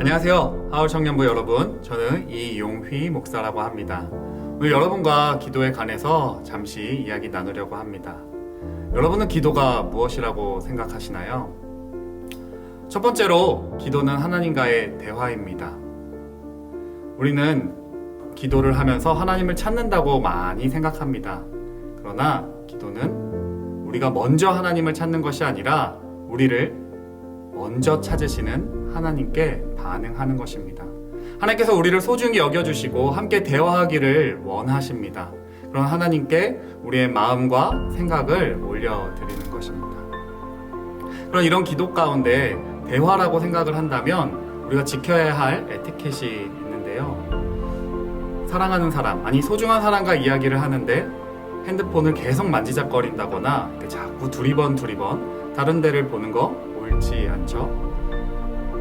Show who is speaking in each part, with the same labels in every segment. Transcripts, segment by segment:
Speaker 1: 안녕하세요. 하울 청년부 여러분. 저는 이용휘 목사라고 합니다. 오늘 여러분과 기도에 관해서 잠시 이야기 나누려고 합니다. 여러분은 기도가 무엇이라고 생각하시나요? 첫 번째로 기도는 하나님과의 대화입니다. 우리는 기도를 하면서 하나님을 찾는다고 많이 생각합니다. 그러나 기도는 우리가 먼저 하나님을 찾는 것이 아니라 우리를 먼저 찾으시는 하나님께 반응하는 것입니다. 하나님께서 우리를 소중히 여겨주시고 함께 대화하기를 원하십니다. 그런 하나님께 우리의 마음과 생각을 올려드리는 것입니다. 그런 이런 기도 가운데 대화라고 생각을 한다면 우리가 지켜야 할 에티켓이 있는데요. 사랑하는 사람, 아니 소중한 사람과 이야기를 하는데 핸드폰을 계속 만지작거린다거나 자꾸 두리번 두리번 다른 데를 보는 거 옳지 않죠?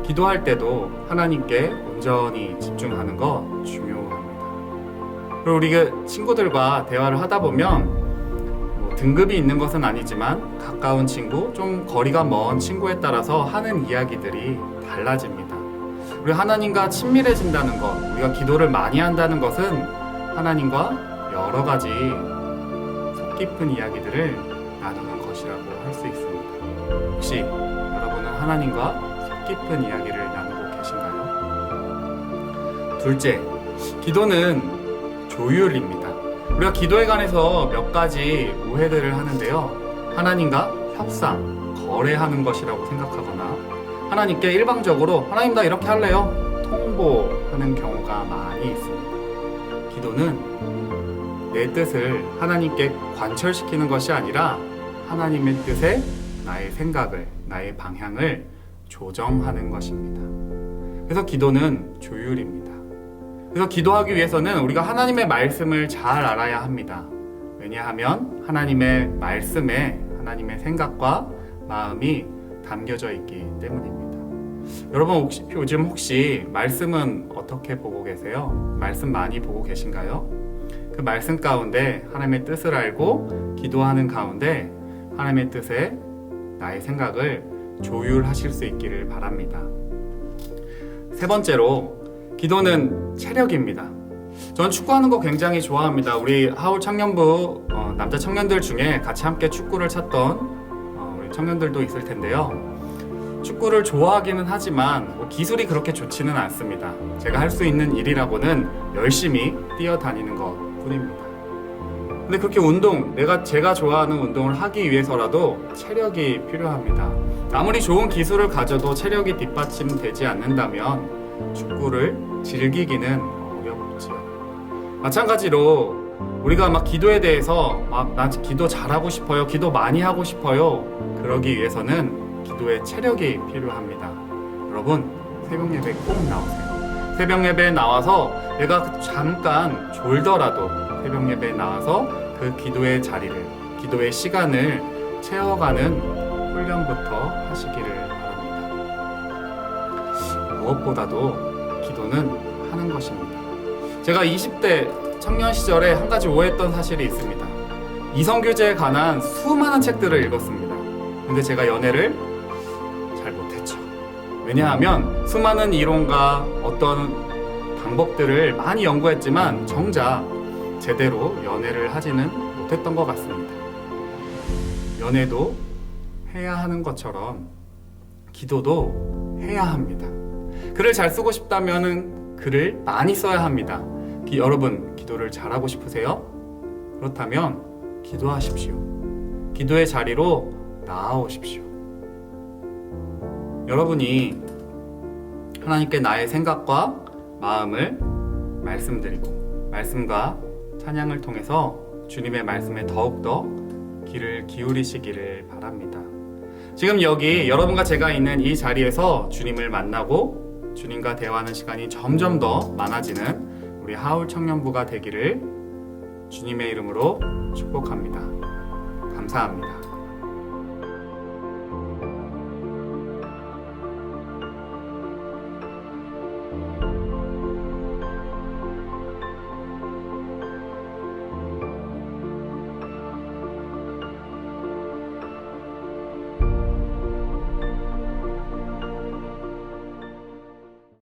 Speaker 1: 기도할 때도 하나님께 온전히 집중하는 거 중요합니다. 그리고 우리가 친구들과 대화를 하다 보면 뭐 등급이 있는 것은 아니지만 가까운 친구, 좀 거리가 먼 친구에 따라서 하는 이야기들이 달라집니다. 우리 하나님과 친밀해진다는 것, 우리가 기도를 많이 한다는 것은 하나님과 여러 가지 속 깊은 이야기들을 나누는 것이라고 할 수 있습니다. 혹시 여러분은 하나님과 속 깊은 이야기를 나누고 계신가요? 둘째, 기도는 조율입니다. 우리가 기도에 관해서 몇 가지 오해들을 하는데요. 하나님과 협상, 거래하는 것이라고 생각하거나 하나님께 일방적으로 하나님 나 이렇게 할래요? 통보하는 경우가 많이 있습니다. 기도는 내 뜻을 하나님께 관철시키는 것이 아니라 하나님의 뜻에 나의 생각을, 나의 방향을 조정하는 것입니다. 그래서 기도는 조율입니다. 그래서 기도하기 위해서는 우리가 하나님의 말씀을 잘 알아야 합니다. 왜냐하면 하나님의 말씀에 하나님의 생각과 마음이 담겨져 있기 때문입니다. 여러분 혹시 요즘 혹시 말씀은 어떻게 보고 계세요? 말씀 많이 보고 계신가요? 그 말씀 가운데 하나님의 뜻을 알고 기도하는 가운데 하나님의 뜻에 나의 생각을 조율하실 수 있기를 바랍니다. 세 번째로 기도는 체력입니다. 전 축구하는 거 굉장히 좋아합니다. 우리 하울 청년부 어, 남자 청년들 중에 같이 함께 축구를 찾던 어, 우리 청년들도 있을 텐데요. 축구를 좋아하기는 하지만 뭐 기술이 그렇게 좋지는 않습니다. 제가 할 수 있는 일이라고는 열심히 뛰어다니는 것 뿐입니다. 근데 그렇게 운동, 내가 제가 좋아하는 운동을 하기 위해서라도 체력이 필요합니다. 아무리 좋은 기술을 가져도 체력이 뒷받침되지 않는다면 축구를 즐기기는 어렵지요. 마찬가지로 우리가 막 기도에 대해서 막 나 기도 잘하고 싶어요. 기도 많이 하고 싶어요. 그러기 위해서는 기도의 체력이 필요합니다. 여러분, 새벽 예배 꼭 나오세요. 새벽 예배에 나와서 내가 잠깐 졸더라도 새벽 예배에 나와서 그 기도의 자리를, 기도의 시간을 채워가는 훈련부터 하시기를 바랍니다. 무엇보다도 기도는 하는 것입니다. 제가 20대 청년 시절에 한 가지 오해했던 사실이 있습니다. 이성교제에 관한 수많은 책들을 읽었습니다. 근데 제가 연애를 잘 못했죠. 왜냐하면 수많은 이론과 어떤 방법들을 많이 연구했지만 정작 제대로 연애를 하지는 못했던 것 같습니다. 연애도 해야 하는 것처럼 기도도 해야 합니다. 글을 잘 쓰고 싶다면 글을 많이 써야 합니다. 기, 여러분, 기도를 잘하고 싶으세요? 그렇다면 기도하십시오. 기도의 자리로 나아오십시오. 여러분이 하나님께 나의 생각과 마음을 말씀드리고 말씀과 찬양을 통해서 주님의 말씀에 더욱더 귀를 기울이시기를 바랍니다. 지금 여기 여러분과 제가 있는 이 자리에서 주님을 만나고 주님과 대화하는 시간이 점점 더 많아지는 우리 하울 청년부가 되기를 주님의 이름으로 축복합니다. 감사합니다.